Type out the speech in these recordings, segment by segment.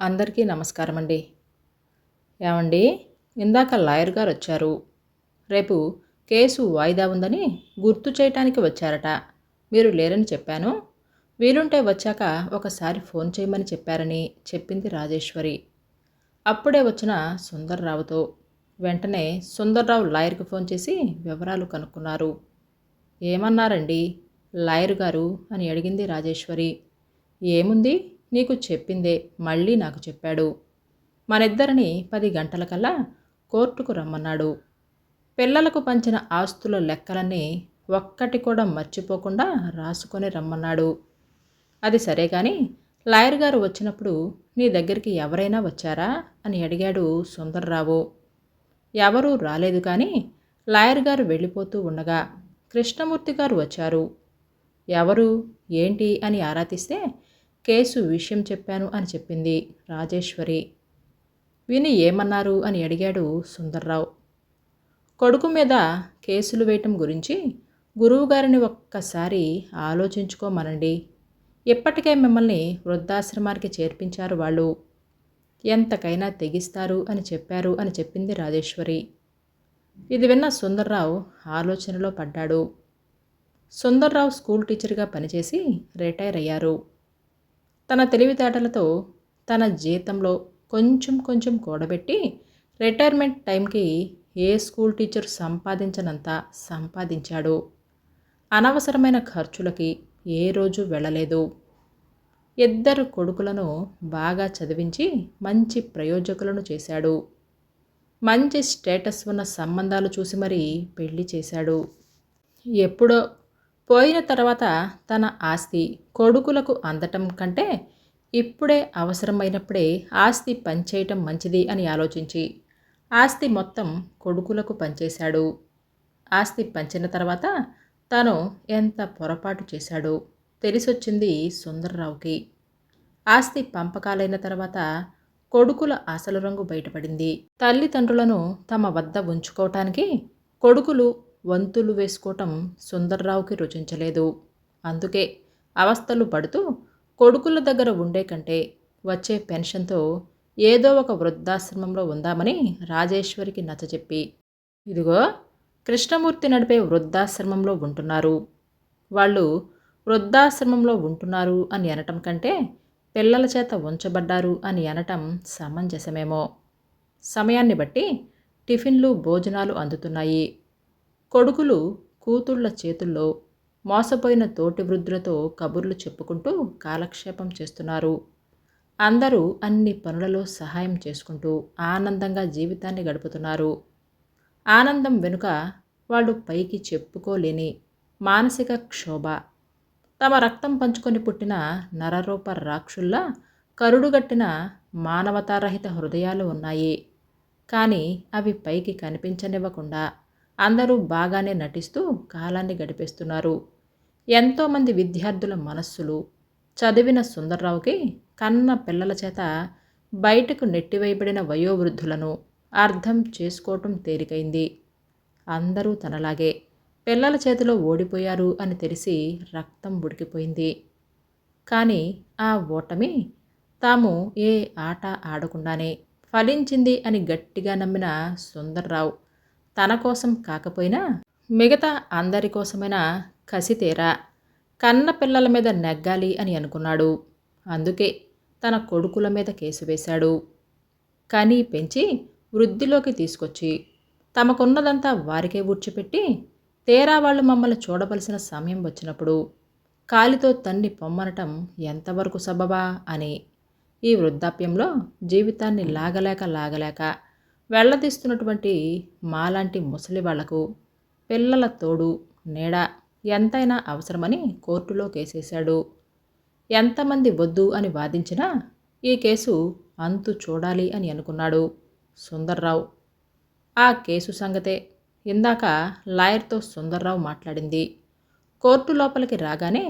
అందరికీ నమస్కారం అండి ఏమండి? ఇందాక లాయర్ గారు వచ్చారు రేపు కేసు వాయిదా ఉందని గుర్తు చేయటానికి వచ్చారట. మీరు లేరని చెప్పాను. వీలుంటే వచ్చాక ఒకసారి ఫోన్ చేయమని చెప్పారని చెప్పింది రాజేశ్వరి. అప్పుడే వచ్చిన సుందర్రావుతో వెంటనే సుందర్రావు లాయర్కి ఫోన్ చేసి వివరాలు కనుక్కున్నారు. ఏమన్నారండి? లాయర్ గారు అని అడిగింది రాజేశ్వరి. ఏముంది? నీకు చెప్పిందే మళ్ళీ నాకు చెప్పాడు. మనిద్దరిని పది గంటలకల్లా కోర్టుకు రమ్మన్నాడు. పిల్లలకు పంచిన ఆస్తుల లెక్కలన్నీ ఒక్కటి కూడా మర్చిపోకుండా రాసుకొని రమ్మన్నాడు. అది సరే కానీ లాయర్ గారు వచ్చినప్పుడు నీ దగ్గరికి ఎవరైనా వచ్చారా? అని అడిగాడు సుందర్రావు. ఎవరూ రాలేదు కానీ లాయర్ గారు వెళ్ళిపోతూ ఉండగా కృష్ణమూర్తి గారు వచ్చారు. ఎవరు? ఏంటి? అని ఆరాధిస్తే కేసు విషయం చెప్పాను అని చెప్పింది రాజేశ్వరి. విని ఏమన్నారు అని అడిగాడు సుందర్రావు. కొడుకు మీద కేసులు వేయటం గురించి గురువుగారిని ఒక్కసారి ఆలోచించుకోమనండి. ఇప్పటికే మిమ్మల్ని వృద్ధాశ్రమానికి చేర్పించారు వాళ్ళు. ఎంతకైనా తెగిస్తారు అని చెప్పారు అని చెప్పింది రాజేశ్వరి. ఇది విన్న సుందర్రావు ఆలోచనలో పడ్డాడు. సుందర్రావు స్కూల్ టీచర్గా పనిచేసి రిటైర్ అయ్యారు. తన తెలివితేటలతో తన జీతంలో కొంచెం కొంచెం కూడబెట్టి రిటైర్మెంట్ టైంకి ఏ స్కూల్ టీచర్ సంపాదించనంత సంపాదించాడు. అనవసరమైన ఖర్చులకి ఏ రోజు వెళ్ళలేదు. ఇద్దరు కొడుకులను బాగా చదివించి మంచి ప్రయోజకులను చేశాడు. మంచి స్టేటస్ ఉన్న సంబంధాలు చూసి మరీ పెళ్ళి చేశాడు. ఎప్పుడో పోయిన తర్వాత తన ఆస్తి కొడుకులకు అందటం కంటే ఇప్పుడే అవసరమైనప్పుడే ఆస్తి పంచేయటం మంచిది అని ఆలోచించి ఆస్తి మొత్తం కొడుకులకు పంచేశాడు ఆస్తి పంచిన తర్వాత తను ఎంత పొరపాటు చేశాడో తెలిసొచ్చింది సుందర్రావుకి. ఆస్తి పంపకాలైన తర్వాత కొడుకుల అసలు రంగు బయటపడింది. తల్లిదండ్రులను తమ వద్ద ఉంచుకోవటానికి కొడుకులు వంతులు వేసుకోవటం సుందర్రావుకి రుచించలేదు. అందుకే అవస్థలు పడుతూ కొడుకుల దగ్గర ఉండే కంటే వచ్చే పెన్షన్తో ఏదో ఒక వృద్ధాశ్రమంలో ఉందామని రాజేశ్వరికి నచ్చచెప్పి ఇదిగో కృష్ణమూర్తి నడిపే వృద్ధాశ్రమంలో ఉంటున్నారు. వాళ్ళు వృద్ధాశ్రమంలో ఉంటున్నారు అని అనటం కంటే పిల్లల చేత ఉంచబడ్డారు అని అనటం సమంజసమేమో. సమయాన్ని బట్టి టిఫిన్లు భోజనాలు అందుతున్నాయి. కొడుకులు కూతుళ్ళ చేతుల్లో మోసపోయిన తోటి వృద్ధులతో కబుర్లు చెప్పుకుంటూ కాలక్షేపం చేస్తున్నారు. అందరూ అన్ని పనులలో సహాయం చేసుకుంటూ ఆనందంగా జీవితాన్ని గడుపుతున్నారు. ఆనందం వెనుక వాళ్ళు పైకి చెప్పుకోలేని మానసిక క్షోభ. తమ రక్తం పంచుకొని పుట్టిన నరరూప రాక్షుల్లా కరుడుగట్టిన మానవతారహిత హృదయాలు ఉన్నాయి. కానీ అవి పైకి కనిపించనివ్వకుండా అందరూ బాగానే నటిస్తూ కాలాన్ని గడిపేస్తున్నారు. ఎంతోమంది విద్యార్థుల మనస్సులు చదివిన సుందర్రావుకి కన్న పిల్లల చేత బయటకు నెట్టివేయబడిన వయోవృద్ధులను అర్థం చేసుకోవటం తేలికైంది. అందరూ తనలాగే పిల్లల చేతిలో ఓడిపోయారు అని తెలిసి రక్తం ఉడికిపోయింది. కానీ ఆ ఓటమి తాము ఏ ఆట ఆడకుండానే ఫలించింది అని గట్టిగా నమ్మిన సుందర్రావు తన కోసం కాకపోయినా మిగతా అందరి కోసమైనా కసితేరా. కన్న పిల్లల మీద నెగ్గాలి అని అనుకున్నాడు. అందుకే తన కొడుకుల మీద కేసు వేశాడు. కానీ పెంచి వృద్ధిలోకి తీసుకొచ్చి తమకున్నదంతా వారికే ఊడ్చిపెట్టి తేరా వాళ్ళు మమ్మల్ని చూడవలసిన సమయం వచ్చినప్పుడు కాలితో తన్ని పొమ్మనటం ఎంతవరకు సబబా అని ఈ వృద్ధాప్యంలో జీవితాన్ని లాగలేక లాగలేక వెళ్ళదీస్తున్నటువంటి మాలాంటి ముసలి వాళ్ళకు పిల్లల తోడు నీడ ఎంతైనా అవసరమని కోర్టులో కేసేశాడు. ఎంతమంది వద్దు అని వాదించినా ఈ కేసు అంతు చూడాలి అని అనుకున్నాడు సుందర్రావు. ఆ కేసు సంగతే ఇందాక లాయర్తో సుందర్రావు మాట్లాడింది. కోర్టు లోపలికి రాగానే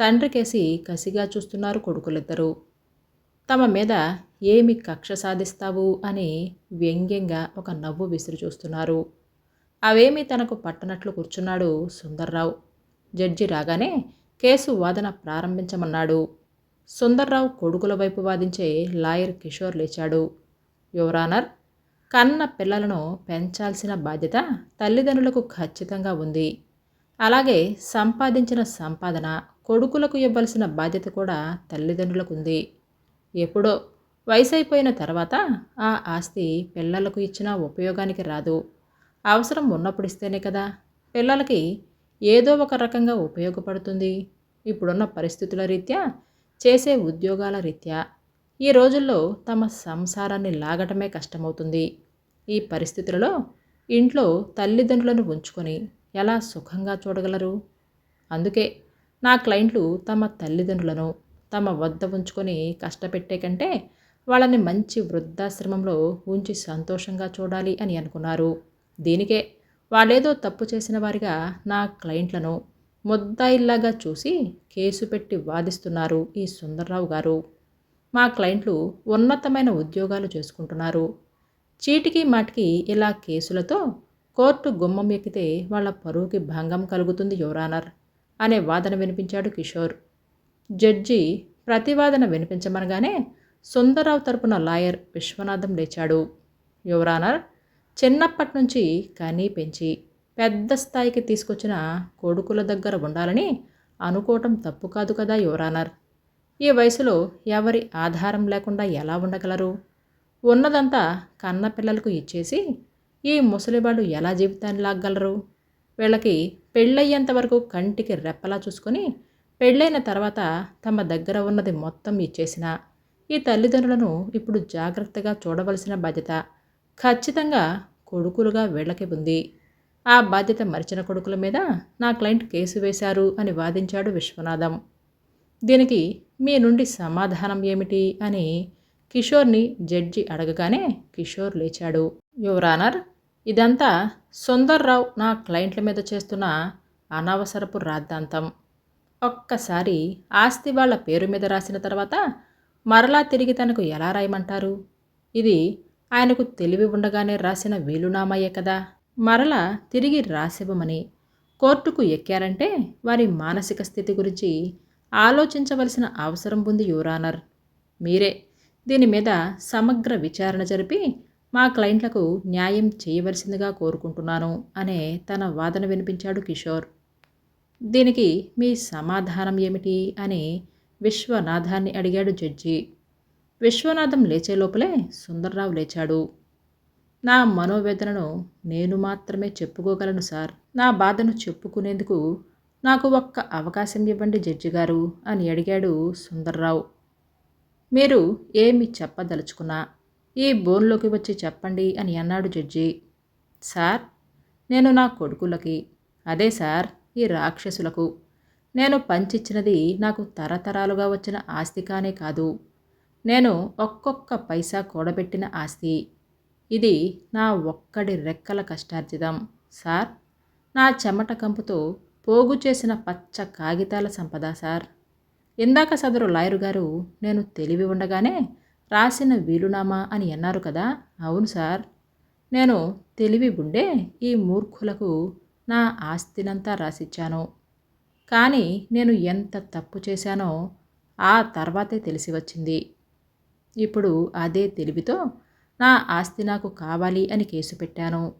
తండ్రి కేసి కసిగా చూస్తున్నారు కొడుకులిద్దరూ. తమ మీద ఏమి కక్ష సాధిస్తావు అని వ్యంగ్యంగా ఒక నవ్వు విసిరి చూస్తున్నారు. అవేమీ తనకు పట్టనట్లు కూర్చున్నాడు సుందర్రావు. జడ్జి రాగానే కేసు వాదన ప్రారంభించమన్నాడు. సుందర్రావు కొడుకుల వైపు వాదించే లాయర్ కిషోర్ లేచాడు. యువరానర్ కన్న పిల్లలను పెంచాల్సిన బాధ్యత తల్లిదండ్రులకు ఖచ్చితంగా ఉంది. అలాగే సంపాదించిన సంపాదన కొడుకులకు ఇవ్వాల్సిన బాధ్యత కూడా తల్లిదండ్రులకు ఉంది. ఎప్పుడో వయసు అయిపోయిన తర్వాత ఆ ఆస్తి పిల్లలకు ఇచ్చిన ఉపయోగానికి రాదు. అవసరం ఉన్నప్పుడు ఇస్తేనే కదా పిల్లలకి ఏదో ఒక రకంగా ఉపయోగపడుతుంది. ఇప్పుడున్న పరిస్థితుల రీత్యా చేసే ఉద్యోగాల రీత్యా ఈ రోజుల్లో తమ సంసారాన్ని లాగటమే కష్టమవుతుంది. ఈ పరిస్థితులలో ఇంట్లో తల్లిదండ్రులను ఉంచుకొని ఎలా సుఖంగా చూడగలరు? అందుకే నా క్లయింట్లు తమ తల్లిదండ్రులను తమ వద్ద ఉంచుకొని కష్టపెట్టే కంటే వాళ్ళని మంచి వృద్ధాశ్రమంలో ఉంచి సంతోషంగా చూడాలి అని అనుకున్నారు. దీనికే వాళ్ళేదో తప్పు చేసిన వారిగా నా క్లయింట్లను ముద్దాయిల్లాగా చూసి కేసు పెట్టి వాదిస్తున్నారు ఈ సుందర్రావు గారు. మా క్లయింట్లు ఉన్నతమైన ఉద్యోగాలు చేసుకుంటున్నారు. చీటికి మాటికి ఇలా కేసులతో కోర్టు గుమ్మం ఎక్కితే వాళ్ళ పరువుకి భంగం కలుగుతుంది యువరానర్ అనే వాదన వినిపించాడు కిషోర్. జడ్జి ప్రతివాదన వినిపించమనగానే సుందరరావు తరపున లాయర్ విశ్వనాథం లేచాడు. యువరానర్ చిన్నప్పటి నుంచి కనీ పెంచి పెద్ద స్థాయికి తీసుకొచ్చిన కొడుకుల దగ్గర ఉండాలని అనుకోవటం తప్పు కాదు కదా యువరానర్ ఈ వయసులో ఎవరి ఆధారం లేకుండా ఎలా ఉండగలరు? ఉన్నదంతా కన్న పిల్లలకు ఇచ్చేసి ఈ ముసలివాళ్ళు ఎలా జీవితాన్ని లాగలరు వీళ్ళకి పెళ్ళయ్యేంత వరకు కంటికి రెప్పలా చూసుకొని పెళ్ళైన తర్వాత తమ దగ్గర ఉన్నది మొత్తం ఇచ్చేసిన ఈ తల్లిదండ్రులను ఇప్పుడు జాగ్రత్తగా చూడవలసిన బాధ్యత ఖచ్చితంగా కొడుకులుగా వీళ్ళకి ఉంది. ఆ బాధ్యత మరిచిన కొడుకుల మీద నా క్లయింట్ కేసు వేశారు అని వాదించాడు విశ్వనాథం. దీనికి మీ నుండి సమాధానం ఏమిటి అని కిషోర్ని జడ్జి అడగగానే కిషోర్ లేచాడు. యువరానర్ ఇదంతా సుందర్రావు నా క్లయింట్ల మీద చేస్తున్న అనవసరపు రాద్ధాంతం. ఒక్కసారి ఆస్తి వాళ్ళ పేరు మీద రాసిన తర్వాత మరలా తిరిగి తనకు ఎలా రాయమంటారు? ఇది ఆయనకు తెలివి ఉండగానే రాసిన వీలునామాయే కదా. మరలా తిరిగి రాసివ్వమని కోర్టుకు ఎక్కారంటే వారి మానసిక స్థితి గురించి ఆలోచించవలసిన అవసరం ఉంది యువరానర్ మీరే దీని మీద సమగ్ర విచారణ జరిపి మా క్లయింట్లకు న్యాయం చేయవలసిందిగా కోరుకుంటున్నాను అనే తన వాదన వినిపించాడు కిషోర్. దీనికి మీ సమాధానం ఏమిటి అని విశ్వనాథాన్ని అడిగాడు జడ్జి. విశ్వనాథం లేచే లోపలే సుందర్రావు లేచాడు. నా మనోవేదనను నేను మాత్రమే చెప్పుకోగలను సార్. నా బాధను చెప్పుకునేందుకు నాకు ఒక్క అవకాశం ఇవ్వండి జడ్జి గారు అని అడిగాడు సుందర్రావు. మీరు ఏమి చెప్పదలుచుకున్నా ఈ బోన్లోకి వచ్చి చెప్పండి అని అన్నాడు జడ్జి. సార్ నేను నా కొడుకులకి అదే సార్ ఈ రాక్షసులకు. నేను పంచిచ్చినది నాకు తరతరాలుగా వచ్చిన ఆస్తి కానే కాదు. నేను ఒక్కొక్క పైసా కూడబెట్టిన ఆస్తి. ఇది నా ఒక్కడి రెక్కల కష్టార్జితం సార్. నా చెమట కంపుతో పోగు చేసిన పచ్చ కాగితాల సంపద సార్. ఇందాక సదరు లాయరు గారు నేను తెలివి ఉండగానే రాసిన వీలునామా అని అన్నారు కదా. అవును సార్. నేను తెలివి ఉండే ఈ మూర్ఖులకు నా ఆస్తినంతా రాసిచ్చాను. కానీ నేను ఎంత తప్పు చేశానో ఆ తర్వాతే తెలిసి వచ్చింది. ఇప్పుడు అదే తెలివితో నా ఆస్తి నాకు కావాలి అని కేసు పెట్టాను.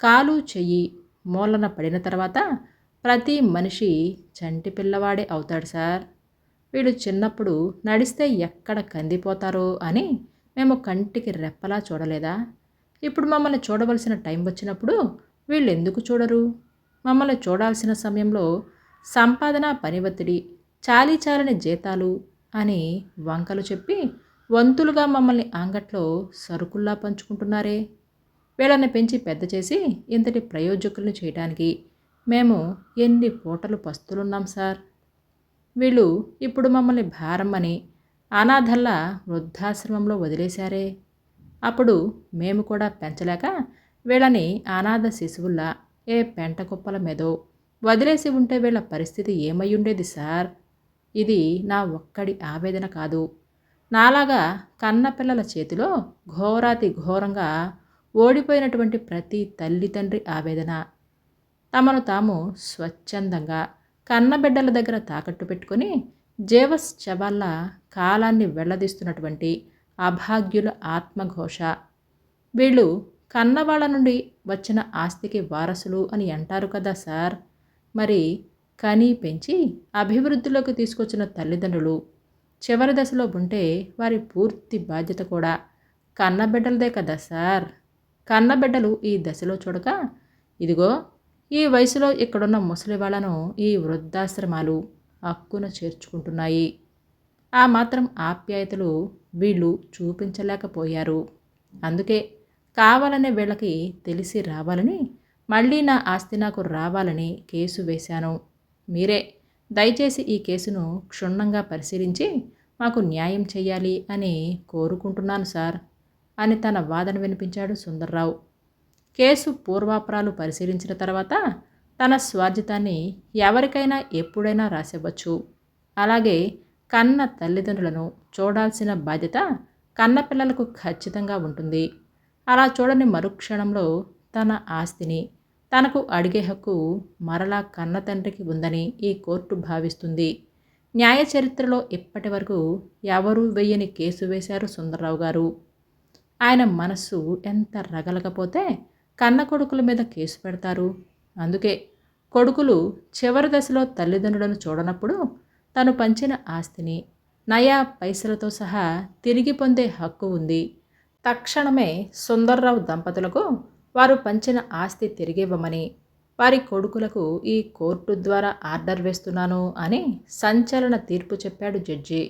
కాలు చెయ్యి మూలన పడిన తర్వాత ప్రతి మనిషి చంటి పిల్లవాడే అవుతాడు సార్. వీడు చిన్నప్పుడు నడిస్తే ఎక్కడ కందిపోతారో అని మేము కంటికి రెప్పలా చూడలేదా? ఇప్పుడు మమ్మల్ని చూడవలసిన టైం వచ్చినప్పుడు వీళ్ళు ఎందుకు చూడరు? మమ్మల్ని చూడాల్సిన సమయంలో సంపాదన పని ఒత్తిడి చాలీ చాలని జీతాలు అని వంకలు చెప్పి వంతులుగా మమ్మల్ని అంగట్లో సరుకుల్లా పంచుకుంటున్నారే. వీళ్ళని పెంచి పెద్ద చేసి ఇంతటి ప్రయోజకులను చేయడానికి మేము ఎన్ని పూటలు పస్తులున్నాం సార్? వీళ్ళు ఇప్పుడు మమ్మల్ని భారమ్మని అనాథల్లా వృద్ధాశ్రమంలో వదిలేశారే. అప్పుడు మేము కూడా పెంచలేక వీళ్ళని అనాథ శిశువుల్లా ఏ పెంట కుప్పల మీదో వదిలేసి ఉంటే వీళ్ళ పరిస్థితి ఏమై ఉండేది సార్? ఇది నా ఒక్కడి ఆవేదన కాదు. నాలాగా కన్నపిల్లల చేతిలో ఘోరాతి ఘోరంగా ఓడిపోయినటువంటి ప్రతి తల్లిదండ్రి ఆవేదన. తమను తాము స్వచ్ఛందంగా కన్నబిడ్డల దగ్గర తాకట్టు పెట్టుకొని జేవస్ కాలాన్ని వెళ్ళదీస్తున్నటువంటి అభాగ్యుల ఆత్మఘోష. వీళ్ళు కన్నవాళ్ళ నుండి వచ్చిన ఆస్తికి వారసులు అని అంటారు కదా సార్. మరి కని పెంచి అభివృద్ధిలోకి తీసుకొచ్చిన తల్లిదండ్రులు చివరి దశలో ఉంటే వారి పూర్తి బాధ్యత కూడా కన్నబిడ్డలదే కదా సార్. కన్నబిడ్డలు ఈ దశలో చూడక ఇదిగో ఈ వయసులో ఇక్కడున్న ముసలి వాళ్ళను ఈ వృద్ధాశ్రమాలు హక్కున చేర్చుకుంటున్నాయి. ఆ మాత్రం ఆప్యాయతలు వీళ్ళు చూపించలేకపోయారు. అందుకే కావాలనే వీళ్ళకి తెలిసి రావాలని మళ్ళీ నా ఆస్తి నాకు రావాలని కేసు వేశాను. మీరే దయచేసి ఈ కేసును క్షుణ్ణంగా పరిశీలించి మాకు న్యాయం చేయాలి అని కోరుకుంటున్నాను సార్ అని తన వాదన వినిపించాడు సుందర్రావు. కేసు పూర్వాపరాలు పరిశీలించిన తర్వాత తన స్వార్జితాన్ని ఎవరికైనా ఎప్పుడైనా రాసివ్వచ్చు. అలాగే కన్న తల్లిదండ్రులను చూడాల్సిన బాధ్యత కన్న పిల్లలకు ఖచ్చితంగా ఉంటుంది. అలా చూడని మరుక్షణంలో తన ఆస్తిని తనకు అడిగే హక్కు మరలా కన్న తండ్రికి ఉందని ఈ కోర్టు భావిస్తుంది. న్యాయ చరిత్రలో ఇప్పటి వరకు ఎవరూ వెయ్యని కేసు వేశారు సుందరరావు గారు. ఆయన మనస్సు ఎంత రగలకపోతే కన్న కొడుకుల మీద కేసు పెడతారు. అందుకే కొడుకులు చివరి దశలో తల్లిదండ్రులను చూడనప్పుడు తను పంచిన ఆస్తిని నయా పైసలతో సహా తిరిగి పొందే హక్కు ఉంది. తక్షణమే సుందర్రావు దంపతులకు వారు పంచిన ఆస్తి తిరిగివ్వమని వారి కొడుకులకు ఈ కోర్టు ద్వారా ఆర్డర్ వేస్తున్నాను అని సంచలన తీర్పు చెప్పాడు జడ్జి.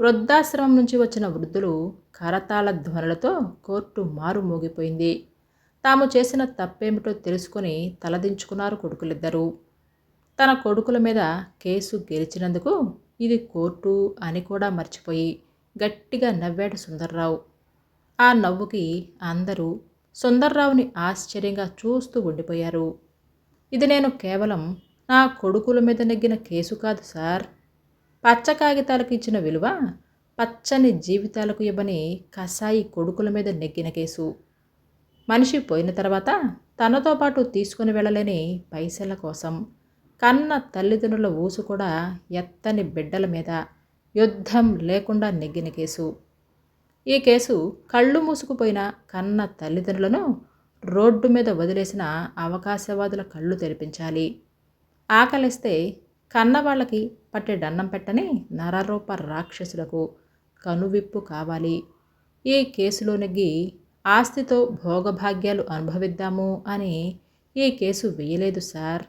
వృద్ధాశ్రమం నుంచి వచ్చిన వృద్ధులు కరతాళ ధ్వనులతో కోర్టు మారు మోగిపోయింది. తాము చేసిన తప్పేమిటో తెలుసుకొని తలదించుకున్నారు కొడుకులిద్దరూ. తన కొడుకుల మీద కేసు గెలిచినందుకు ఇది కోర్టు అని కూడా మర్చిపోయి గట్టిగా నవ్వాడు సుందర్రావు. ఆ నవ్వుకి అందరూ సుందర్రావుని ఆశ్చర్యంగా చూస్తూ ఉండిపోయారు. ఇది నేను కేవలం నా కొడుకుల మీద నెగ్గిన కేసు కాదు సార్. పచ్చ కాగితాలకు ఇచ్చిన విలువ పచ్చని జీవితాలకు ఇవ్వని కసాయి కొడుకుల మీద నెగ్గిన కేసు. మనిషి పోయిన తర్వాత తనతో పాటు తీసుకుని వెళ్ళలేని పైసల కోసం. కన్న తల్లిదండ్రుల ఊసు కూడా ఎత్తని బిడ్డల మీద. యుద్ధం లేకుండా నెగ్గిన కేసు. ఈ కేసు కళ్ళు మూసుకుపోయిన కన్న తల్లిదండ్రులను రోడ్డు మీద వదిలేసిన అవకాశవాదుల కళ్ళు తెరిపించాలి. ఆకలిస్తే కన్న వాళ్ళకి పట్టెడన్నం పెట్టని నరరూప రాక్షసులకు కనువిప్పు కావాలి. ఈ కేసులో నెగ్గి ఆస్తితో భోగభాగ్యాలు అనుభవిద్దాము అని ఈ కేసు వేయలేదు సార్.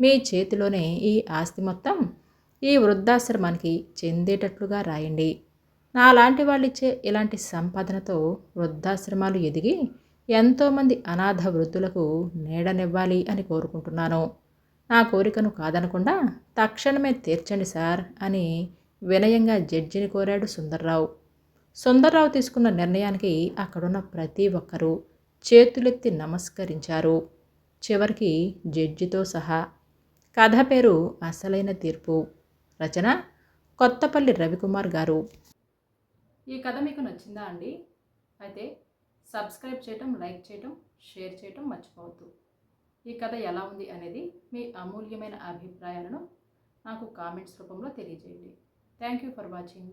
మీ చేతిలోనే ఈ ఆస్తి మొత్తం ఈ వృద్ధాశ్రమానికి చెందేటట్లుగా రాయండి. నాలాంటి వాళ్ళిచ్చే ఇలాంటి సంపాదనతో వృద్ధాశ్రమాలు ఎదిగి ఎంతోమంది అనాథ వృద్ధులకు నీడనివ్వాలి అని కోరుకుంటున్నాను. నా కోరికను కాదనకుండా తక్షణమే తీర్చండి సార్ అని వినయంగా జడ్జిని కోరాడు సుందర్రావు. సుందర్రావు తీసుకున్న నిర్ణయానికి అక్కడున్న ప్రతి ఒక్కరూ చేతులెత్తి నమస్కరించారు. చివరికి జడ్జితో సహా కథ పేరు అసలైన తీర్పు. రచన కొత్తపల్లి రవికుమార్ గారు. ఈ కథ మీకు నచ్చిందా అండి? అయితే సబ్స్క్రైబ్ చేయటం లైక్ చేయటం షేర్ చేయటం మర్చిపోవద్దు. ఈ కథ ఎలా ఉంది అనేది మీ అమూల్యమైన అభిప్రాయాలను నాకు కామెంట్స్ రూపంలో తెలియజేయండి. Thank you for watching.